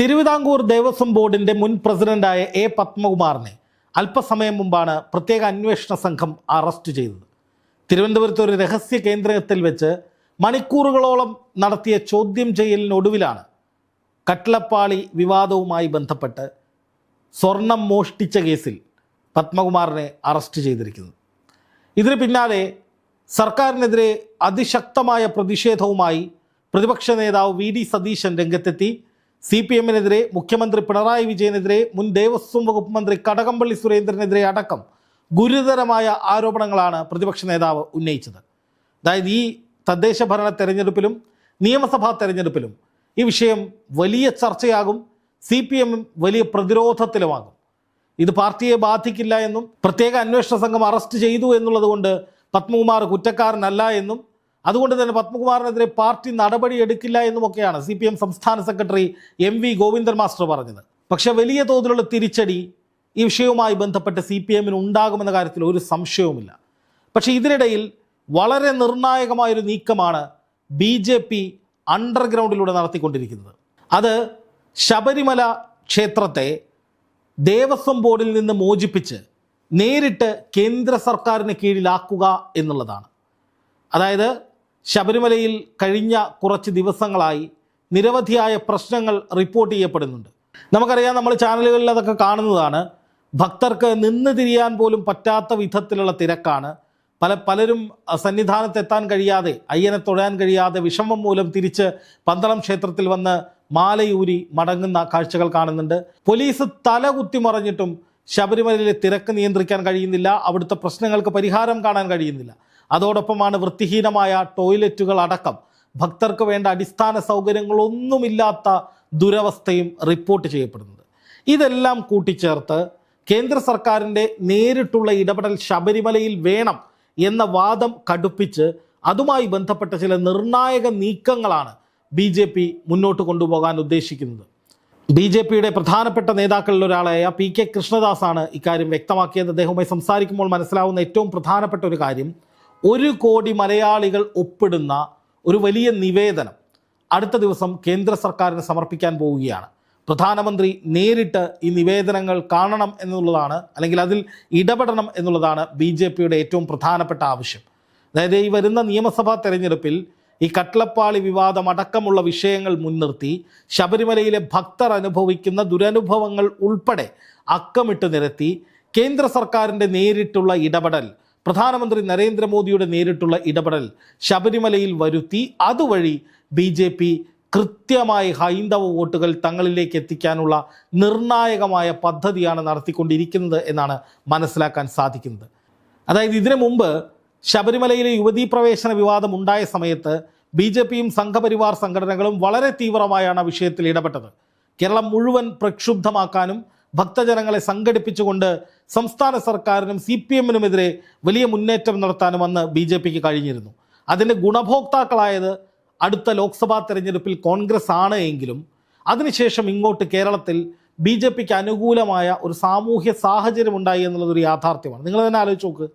തിരുവിതാംകൂർ ദേവസ്വം ബോർഡിന്റെ മുൻ പ്രസിഡന്റായ എ പത്മകുമാറിനെ അല്പസമയം മുമ്പാണ് പ്രത്യേക അന്വേഷണ സംഘം അറസ്റ്റ് ചെയ്തത്. തിരുവനന്തപുരത്ത് ഒരു രഹസ്യ കേന്ദ്രത്തിൽ വെച്ച് മണിക്കൂറുകളോളം നടത്തിയ ചോദ്യം ചെയ്യലിനൊടുവിലാണ് കട്ടിളപ്പാളി വിവാദവുമായി ബന്ധപ്പെട്ട് സ്വർണം മോഷ്ടിച്ച കേസിൽ പത്മകുമാറിനെ അറസ്റ്റ് ചെയ്തിരിക്കുന്നത്. ഇതിന് പിന്നാലെ സർക്കാരിനെതിരെ അതിശക്തമായ പ്രതിഷേധവുമായി പ്രതിപക്ഷ നേതാവ് വി ഡി സതീശൻ രംഗത്തെത്തി. സി പി എമ്മിനെതിരെ മുഖ്യമന്ത്രി പിണറായി വിജയനെതിരെ മുൻ ദേവസ്വം വകുപ്പ് മന്ത്രി കടകംപള്ളി സുരേന്ദ്രനെതിരെ അടക്കം ഗുരുതരമായ ആരോപണങ്ങളാണ് പ്രതിപക്ഷ നേതാവ് ഉന്നയിച്ചത്. അതായത് ഈ തദ്ദേശ ഭരണ തെരഞ്ഞെടുപ്പിലും നിയമസഭാ തെരഞ്ഞെടുപ്പിലും ഈ വിഷയം വലിയ ചർച്ചയാകും സി പി എമ്മും വലിയ പ്രതിരോധത്തിലുമാകും. ഇത് പാർട്ടിയെ ബാധിക്കില്ല എന്നും പ്രത്യേക അന്വേഷണ സംഘം അറസ്റ്റ് ചെയ്തു എന്നുള്ളതുകൊണ്ട് പത്മകുമാർ കുറ്റക്കാരനല്ല എന്നും അതുകൊണ്ട് തന്നെ പത്മകുമാറിനെതിരെ പാർട്ടി നടപടി എടുക്കില്ല എന്നുമൊക്കെയാണ് സി പി എം സംസ്ഥാന secretary M V Govindan master പറഞ്ഞത്. പക്ഷേ വലിയ തോതിലുള്ള തിരിച്ചടി ഈ വിഷയവുമായി ബന്ധപ്പെട്ട് സി പി എമ്മിന് ഉണ്ടാകുമെന്ന കാര്യത്തിൽ ഒരു സംശയവുമില്ല. പക്ഷേ ഇതിനിടയിൽ വളരെ നിർണായകമായൊരു നീക്കമാണ് ബി ജെ പി അണ്ടർഗ്രൗണ്ടിലൂടെ നടത്തിക്കൊണ്ടിരിക്കുന്നത്. അത് ശബരിമല ക്ഷേത്രത്തെ ദേവസ്വം ബോർഡിൽ നിന്ന് മോചിപ്പിച്ച് നേരിട്ട് കേന്ദ്ര സർക്കാരിന് കീഴിലാക്കുക എന്നുള്ളതാണ്. അതായത് ശബരിമലയിൽ കഴിഞ്ഞ കുറച്ച് ദിവസങ്ങളായി നിരവധിയായ പ്രശ്നങ്ങൾ റിപ്പോർട്ട് ചെയ്യപ്പെടുന്നുണ്ട്. നമുക്കറിയാം നമ്മൾ ചാനലുകളിൽ അതൊക്കെ കാണുന്നതാണ്. ഭക്തർക്ക് നിന്ന് തിരിയാൻ പോലും പറ്റാത്ത വിധത്തിലുള്ള തിരക്കാണ്. പല പലരും സന്നിധാനത്തെത്താൻ കഴിയാതെ അയ്യനെ തൊഴാൻ കഴിയാതെ വിഷമം മൂലം തിരിച്ച് പന്തളം ക്ഷേത്രത്തിൽ വന്ന് മാലയൂരി മടങ്ങുന്ന കാഴ്ചകൾ കാണുന്നുണ്ട്. പോലീസ് തല കുത്തിമറിഞ്ഞിട്ടും ശബരിമലയിലെ തിരക്ക് നിയന്ത്രിക്കാൻ കഴിയുന്നില്ല. അവിടുത്തെ പ്രശ്നങ്ങൾക്ക് പരിഹാരം കാണാൻ കഴിയുന്നില്ല. അതോടൊപ്പമാണ് വൃത്തിഹീനമായ ടോയ്ലറ്റുകൾ അടക്കം. ഭക്തർക്ക് വേണ്ട അടിസ്ഥാന സൗകര്യങ്ങളൊന്നുമില്ലാത്ത ദുരവസ്ഥയും റിപ്പോർട്ട് ചെയ്യപ്പെടുന്നത്. ഇതെല്ലാം കൂട്ടിച്ചേർത്ത് കേന്ദ്ര സർക്കാരിന്റെ നേരിട്ടുള്ള ഇടപെടൽ ശബരിമലയിൽ വേണം എന്ന വാദം കടുപ്പിച്ച് അതുമായി ബന്ധപ്പെട്ട ചില നിർണായക നീക്കങ്ങളാണ് ബി ജെ പി മുന്നോട്ട് കൊണ്ടുപോകാൻ ഉദ്ദേശിക്കുന്നത്. ബി ജെ പിയുടെ പ്രധാനപ്പെട്ട നേതാക്കളിൽ ഒരാളായ പി കെ കൃഷ്ണദാസാണ് ഇക്കാര്യം വ്യക്തമാക്കിയത്. അദ്ദേഹവുമായി സംസാരിക്കുമ്പോൾ മനസ്സിലാവുന്ന ഏറ്റവും പ്രധാനപ്പെട്ട ഒരു കാര്യം ഒരു കോടി മലയാളികൾ ഒപ്പിടുന്ന ഒരു വലിയ നിവേദനം അടുത്ത ദിവസം കേന്ദ്ര സർക്കാരിന് സമർപ്പിക്കാൻ പോവുകയാണ്. പ്രധാനമന്ത്രി നേരിട്ട് ഈ നിവേദനങ്ങൾ കാണണം എന്നുള്ളതാണ് അല്ലെങ്കിൽ അതിൽ ഇടപെടണം എന്നുള്ളതാണ് ബി ജെ പിയുടെ ഏറ്റവും പ്രധാനപ്പെട്ട ആവശ്യം. അതായത് ഈ വരുന്ന നിയമസഭാ തെരഞ്ഞെടുപ്പിൽ ഈ കട്ടളപ്പാളി വിവാദം അടക്കമുള്ള വിഷയങ്ങൾ മുൻനിർത്തി ശബരിമലയിലെ ഭക്തർ അനുഭവിക്കുന്ന ദുരനുഭവങ്ങൾ ഉൾപ്പെടെ അക്കമിട്ട് നിരത്തി കേന്ദ്ര സർക്കാരിന്റെ നേരിട്ടുള്ള ഇടപെടൽ പ്രധാനമന്ത്രി നരേന്ദ്രമോദിയുടെ നേരിട്ടുള്ള ഇടപെടൽ ശബരിമലയിൽ വരുത്തി അതുവഴി ബി ജെ പി കൃത്യമായി ഹൈന്ദവ വോട്ടുകൾ തങ്ങളിലേക്ക് എത്തിക്കാനുള്ള നിർണായകമായ പദ്ധതിയാണ് നടത്തിക്കൊണ്ടിരിക്കുന്നത് എന്നാണ് മനസ്സിലാക്കാൻ സാധിക്കുന്നത്. അതായത് ഇതിനു മുമ്പ് ശബരിമലയിലെ യുവതീ പ്രവേശന വിവാദം ഉണ്ടായ സമയത്ത് ബി ജെ പിയും സംഘപരിവാർ സംഘടനകളും വളരെ തീവ്രമായാണ് വിഷയത്തിൽ ഇടപെട്ടത്. കേരളം മുഴുവൻ പ്രക്ഷുബ്ധമാക്കാനും ഭക്തജനങ്ങളെ സംഘടിപ്പിച്ചുകൊണ്ട് സംസ്ഥാന സർക്കാരിനും സി പി എമ്മിനുമെതിരെ വലിയ മുന്നേറ്റം നടത്താനും അന്ന് ബി ജെ പിക്ക് കഴിഞ്ഞിരുന്നു. അതിന്റെ ഗുണഭോക്താക്കളായത് അടുത്ത ലോക്സഭാ തെരഞ്ഞെടുപ്പിൽ കോൺഗ്രസ് ആണ് എങ്കിലും അതിനുശേഷം ഇങ്ങോട്ട് കേരളത്തിൽ ബി ജെ പിക്ക് അനുകൂലമായ ഒരു സാമൂഹ്യ സാഹചര്യം ഉണ്ടായി എന്നുള്ളതൊരു യാഥാർത്ഥ്യമാണ്. നിങ്ങൾ തന്നെ ആലോചിച്ച് നോക്ക്.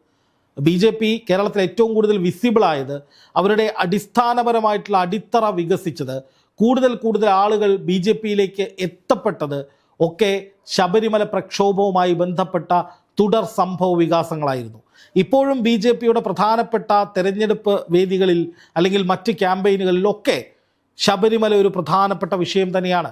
ബി ജെ പി കേരളത്തിൽ ഏറ്റവും കൂടുതൽ വിസിബിൾ ആയത് അവരുടെ അടിസ്ഥാനപരമായിട്ടുള്ള അടിത്തറ വികസിച്ചത് കൂടുതൽ കൂടുതൽ ആളുകൾ ബി ജെ പിയിലേക്ക് എത്തപ്പെട്ടത് ഒക്കെ ശബരിമല പ്രക്ഷോഭവുമായി ബന്ധപ്പെട്ട തുടർ സംഭവ വികാസങ്ങളായിരുന്നു. ഇപ്പോഴും ബി ജെ പിയുടെ പ്രധാനപ്പെട്ട തെരഞ്ഞെടുപ്പ് വേദികളിൽ അല്ലെങ്കിൽ മറ്റ് ക്യാമ്പയിനുകളിലൊക്കെ ശബരിമല ഒരു പ്രധാനപ്പെട്ട വിഷയം തന്നെയാണ്.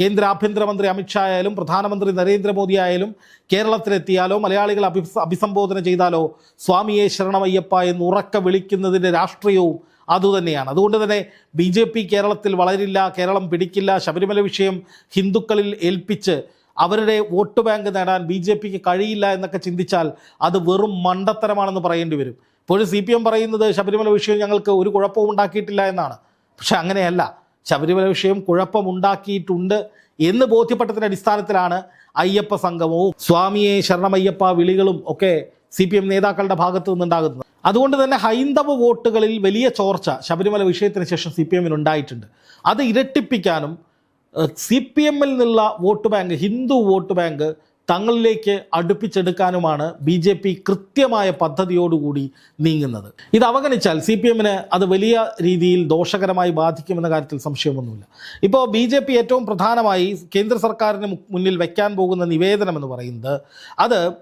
കേന്ദ്ര ആഭ്യന്തരമന്ത്രി അമിത്ഷാ ആയാലും പ്രധാനമന്ത്രി നരേന്ദ്രമോദി ആയാലും കേരളത്തിലെത്തിയാലോ മലയാളികൾ അഭി അഭിസംബോധന ചെയ്താലോ സ്വാമിയെ ശരണമയ്യപ്പ എന്ന് ഉറക്ക വിളിക്കുന്നതിന്റെ രാഷ്ട്രീയവും അതുതന്നെയാണ്. അതുകൊണ്ട് തന്നെ ബി ജെ പി കേരളത്തിൽ വളരില്ല കേരളം പിടിക്കില്ല ശബരിമല വിഷയം ഹിന്ദുക്കളിൽ ഏൽപ്പിച്ച് അവരുടെ വോട്ട് ബാങ്ക് നേടാൻ ബി ജെ പിക്ക് കഴിയില്ല എന്നൊക്കെ ചിന്തിച്ചാൽ അത് വെറും മണ്ടത്തരമാണെന്ന് പറയേണ്ടി വരും. ഇപ്പോഴും സി പി എം പറയുന്നത് ശബരിമല വിഷയം ഞങ്ങൾക്ക് ഒരു കുഴപ്പവും ഉണ്ടാക്കിയിട്ടില്ല എന്നാണ്. പക്ഷെ അങ്ങനെയല്ല. ശബരിമല വിഷയം കുഴപ്പമുണ്ടാക്കിയിട്ടുണ്ട് എന്ന് ബോധ്യപ്പെട്ടതിന്റെ അടിസ്ഥാനത്തിലാണ് അയ്യപ്പ സംഗമവും. സ്വാമിയെ ശരണമയ്യപ്പ വിളികളും ഒക്കെ സി പി എം നേതാക്കളുടെ ഭാഗത്തു നിന്നുണ്ടാകുന്നത്. അതുകൊണ്ട് തന്നെ ഹൈന്ദവ വോട്ടുകളിൽ വലിയ ചോർച്ച ശബരിമല വിഷയത്തിന് ശേഷം സി പി ഉണ്ടായിട്ടുണ്ട്. അത് ഇരട്ടിപ്പിക്കാനും സി പി എമ്മിൽ നിന്നുള്ള vote bank Hindu vote bank തങ്ങളിലേക്ക് അടുപ്പിച്ചെടുക്കാനുമാണ് ബി ജെ പി കൃത്യമായ പദ്ധതിയോടുകൂടി നീങ്ങുന്നത്. ഇത് അവഗണിച്ചാൽ സി പി എമ്മിന് അത് വലിയ രീതിയിൽ ദോഷകരമായി ബാധിക്കുമെന്ന കാര്യത്തിൽ സംശയമൊന്നുമില്ല. ഇപ്പോൾ ബി ജെ പി ഏറ്റവും പ്രധാനമായി കേന്ദ്ര സർക്കാരിന് മുന്നിൽ വയ്ക്കാൻ പോകുന്ന നിവേദനം എന്ന് പറയുന്നത് അത്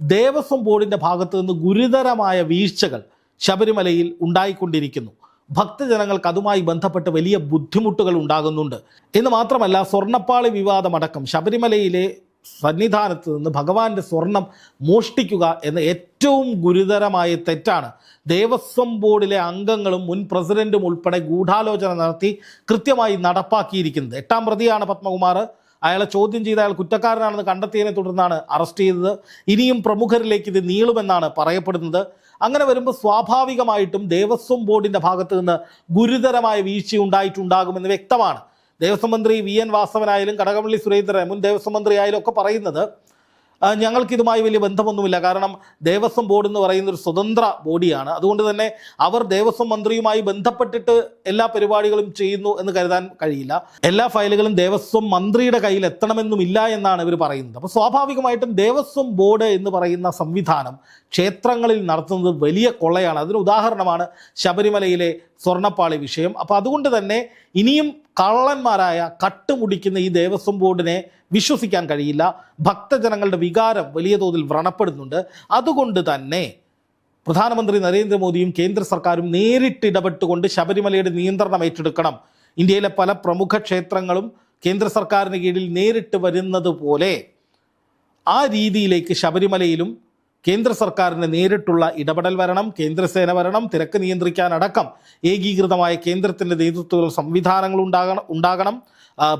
ദേവസ്വം ബോർഡിന്റെ ഭാഗത്തു നിന്ന് ഗുരുതരമായ വീഴ്ചകൾ ശബരിമലയിൽ ഉണ്ടായിക്കൊണ്ടിരിക്കുന്നു. ഭക്തജനങ്ങൾക്ക് അതുമായി ബന്ധപ്പെട്ട് വലിയ ബുദ്ധിമുട്ടുകൾ ഉണ്ടാകുന്നുണ്ട്. എന്ന് മാത്രമല്ല സ്വർണപ്പാളി വിവാദമടക്കം ശബരിമലയിലെ സന്നിധാനത്ത് നിന്ന് ഭഗവാന്റെ സ്വർണം മോഷ്ടിക്കുക എന്ന ഏറ്റവും ഗുരുതരമായ തെറ്റാണ്. ദേവസ്വം ബോർഡിലെ അംഗങ്ങളും മുൻ പ്രസിഡന്റും ഉൾപ്പെടെ ഗൂഢാലോചന നടത്തി കൃത്യമായി നടപ്പാക്കിയിരിക്കുന്നത്. എട്ടാം പ്രതിയാണ് പത്മകുമാർ. അയാളെ ചോദ്യം ചെയ്ത് അയാൾ കുറ്റക്കാരനാണെന്ന് കണ്ടെത്തിയതിനെ തുടർന്നാണ് അറസ്റ്റ് ചെയ്തത്. ഇനിയും പ്രമുഖരിലേക്ക് ഇത് നീളുമെന്നാണ് പറയപ്പെടുന്നത്. അങ്ങനെ വരുമ്പോൾ സ്വാഭാവികമായിട്ടും ദേവസ്വം ബോർഡിന്റെ ഭാഗത്ത് നിന്ന് ഗുരുതരമായ വീഴ്ച ഉണ്ടായിട്ടുണ്ടാകുമെന്ന് വ്യക്തമാണ്. ദേവസ്വം മന്ത്രി വി എൻ വാസവനായാലും കടകംപള്ളി സുരേന്ദ്രൻ മുൻ ദേവസ്വം മന്ത്രി ആയാലും ഒക്കെ പറയുന്നത് ഞങ്ങൾക്കിതുമായി വലിയ ബന്ധമൊന്നുമില്ല. കാരണം ദേവസ്വം ബോർഡ് എന്ന് പറയുന്ന ഒരു സ്വതന്ത്ര ബോഡിയാണ്. അതുകൊണ്ട് തന്നെ അവർ ദേവസ്വം മന്ത്രിയുമായി ബന്ധപ്പെട്ടിട്ട് എല്ലാ പരിപാടികളും ചെയ്യുന്നു എന്ന് കരുതാൻ കഴിയില്ല. എല്ലാ ഫയലുകളും ദേവസ്വം മന്ത്രിയുടെ കയ്യിൽ എത്തണമെന്നുമില്ല എന്നാണ് ഇവർ പറയുന്നത്. അപ്പോൾ സ്വാഭാവികമായിട്ടും ദേവസ്വം ബോർഡ് എന്ന് പറയുന്ന സംവിധാനം ക്ഷേത്രങ്ങളിൽ നടത്തുന്നത് വലിയ കൊള്ളയാണ്. അതിന് ഉദാഹരണമാണ് ശബരിമലയിലെ സ്വർണപ്പാളി വിഷയം. അപ്പോൾ അതുകൊണ്ട് തന്നെ ഇനിയും കള്ളന്മാരായ കട്ടുമുടിക്കുന്ന ഈ ദേവസ്വം ബോർഡിനെ വിശ്വസിക്കാൻ കഴിയില്ല. ഭക്തജനങ്ങളുടെ വികാരം വലിയ തോതിൽ വ്രണപ്പെടുന്നുണ്ട്. അതുകൊണ്ട് തന്നെ പ്രധാനമന്ത്രി നരേന്ദ്രമോദിയും കേന്ദ്ര സർക്കാരും നേരിട്ട് ഇടപെട്ടുകൊണ്ട് ശബരിമലയുടെ നിയന്ത്രണം ഏറ്റെടുക്കണം. ഇന്ത്യയിലെ പല പ്രമുഖ ക്ഷേത്രങ്ങളും കേന്ദ്ര സർക്കാരിന് കീഴിൽ നേരിട്ട് വരുന്നത് പോലെ ആ രീതിയിലേക്ക് ശബരിമലയിലും കേന്ദ്ര സർക്കാരിന് നേരിട്ടുള്ള ഇടപെടൽ വരണം കേന്ദ്രസേന വരണം തിരക്ക് നിയന്ത്രിക്കാനടക്കം ഏകീകൃതമായ കേന്ദ്രത്തിന്റെ നേതൃത്വത്തിൽ സംവിധാനങ്ങൾ ഉണ്ടാകണം ഉണ്ടാകണം.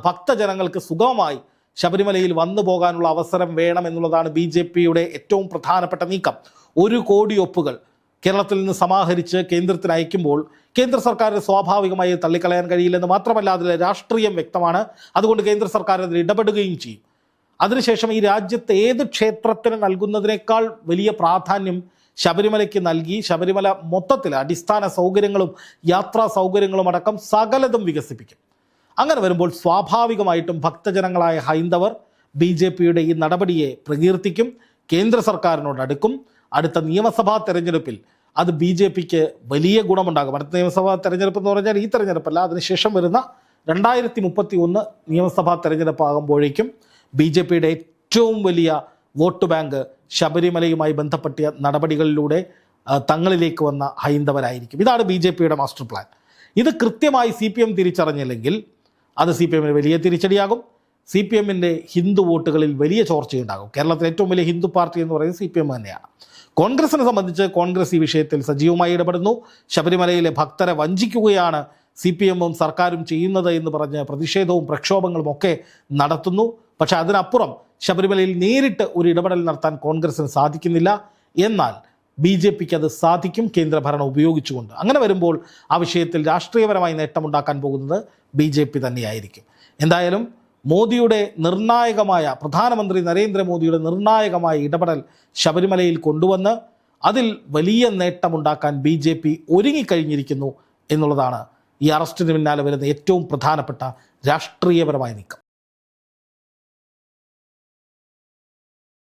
ഭക്തജനങ്ങൾക്ക് സുഗമമായി ശബരിമലയിൽ വന്നു പോകാനുള്ള അവസരം വേണം എന്നുള്ളതാണ് ബി ജെ പിയുടെ ഏറ്റവും പ്രധാനപ്പെട്ട നീക്കം. ഒരു കോടി ഒപ്പുകൾ കേരളത്തിൽ നിന്ന് സമാഹരിച്ച് കേന്ദ്രത്തിന് അയക്കുമ്പോൾ കേന്ദ്ര സർക്കാരിന് സ്വാഭാവികമായി തള്ളിക്കളയാൻ കഴിയില്ലെന്ന് മാത്രമല്ല അതിലെ രാഷ്ട്രീയം വ്യക്തമാണ്. അതുകൊണ്ട് കേന്ദ്ര സർക്കാർ അതിൽ ഇടപെടുകയും ചെയ്യും. അതിനുശേഷം ഈ രാജ്യത്തെ ഏത് ക്ഷേത്രത്തിന് നൽകുന്നതിനേക്കാൾ വലിയ പ്രാധാന്യം ശബരിമലയ്ക്ക് നൽകി ശബരിമല മൊത്തത്തിൽ അടിസ്ഥാന സൗകര്യങ്ങളും യാത്രാ സൗകര്യങ്ങളും അടക്കം സകലതും വികസിപ്പിക്കും. അങ്ങനെ വരുമ്പോൾ സ്വാഭാവികമായിട്ടും ഭക്തജനങ്ങളായ ഹൈന്ദവർ ബി ജെ പിയുടെ ഈ നടപടിയെ പ്രകീർത്തിക്കും കേന്ദ്ര സർക്കാരിനോട് അടുക്കും. അടുത്ത നിയമസഭാ തെരഞ്ഞെടുപ്പിൽ അത് ബി ജെ പിക്ക് വലിയ ഗുണമുണ്ടാകും. അടുത്ത നിയമസഭാ തെരഞ്ഞെടുപ്പ് എന്ന് പറഞ്ഞാൽ ഈ തെരഞ്ഞെടുപ്പല്ല അതിനുശേഷം വരുന്ന രണ്ടായിരത്തി മുപ്പത്തി ഒന്ന് നിയമസഭാ തെരഞ്ഞെടുപ്പ് ആകുമ്പോഴേക്കും ബി ജെ പിയുടെ ഏറ്റവും വലിയ വോട്ട് ബാങ്ക് ശബരിമലയുമായി ബന്ധപ്പെട്ട നടപടികളിലൂടെ തങ്ങളിലേക്ക് വന്ന ഹൈന്ദവരായിരിക്കും. ഇതാണ് ബി ജെ പിയുടെ മാസ്റ്റർ പ്ലാൻ. ഇത് കൃത്യമായി സി പി എം തിരിച്ചറിഞ്ഞില്ലെങ്കിൽ അത് സി പി എമ്മിന് വലിയ തിരിച്ചടിയാകും. സി പി എമ്മിന്റെ ഹിന്ദു വോട്ടുകളിൽ വലിയ ചോർച്ചയുണ്ടാകും. കേരളത്തിലെ ഏറ്റവും വലിയ ഹിന്ദു പാർട്ടി എന്ന് പറയുന്നത് സി പി എം തന്നെയാണ്. കോൺഗ്രസിനെ സംബന്ധിച്ച് കോൺഗ്രസ് ഈ വിഷയത്തിൽ സജീവമായി ഇടപെടുന്നു. ശബരിമലയിലെ ഭക്തരെ വഞ്ചിക്കുകയാണ് സി പി എമ്മും സർക്കാരും ചെയ്യുന്നത് എന്ന് പറഞ്ഞ് പ്രതിഷേധവും പ്രക്ഷോഭങ്ങളും ഒക്കെ നടത്തുന്നു. പക്ഷേ അതിനപ്പുറം ശബരിമലയിൽ നേരിട്ട് ഒരു ഇടപെടൽ നടത്താൻ കോൺഗ്രസിന് സാധിക്കുന്നില്ല. എന്നാൽ ബി ജെ പിക്ക് അത് സാധിക്കും. കേന്ദ്രഭരണം ഉപയോഗിച്ചുകൊണ്ട് അങ്ങനെ വരുമ്പോൾ ആ വിഷയത്തിൽ രാഷ്ട്രീയപരമായി നേട്ടമുണ്ടാക്കാൻ പോകുന്നത് ബി ജെ പി തന്നെയായിരിക്കും. എന്തായാലും മോദിയുടെ നിർണായകമായ പ്രധാനമന്ത്രി നരേന്ദ്രമോദിയുടെ നിർണായകമായ ഇടപെടൽ ശബരിമലയിൽ കൊണ്ടുവന്ന് അതിൽ വലിയ നേട്ടമുണ്ടാക്കാൻ ബി ജെ പി ഒരുങ്ങിക്കഴിഞ്ഞിരിക്കുന്നു എന്നുള്ളതാണ് ഈ അറസ്റ്റിന് പിന്നാലെ വരുന്ന ഏറ്റവും പ്രധാനപ്പെട്ട രാഷ്ട്രീയപരമായ നീക്കം.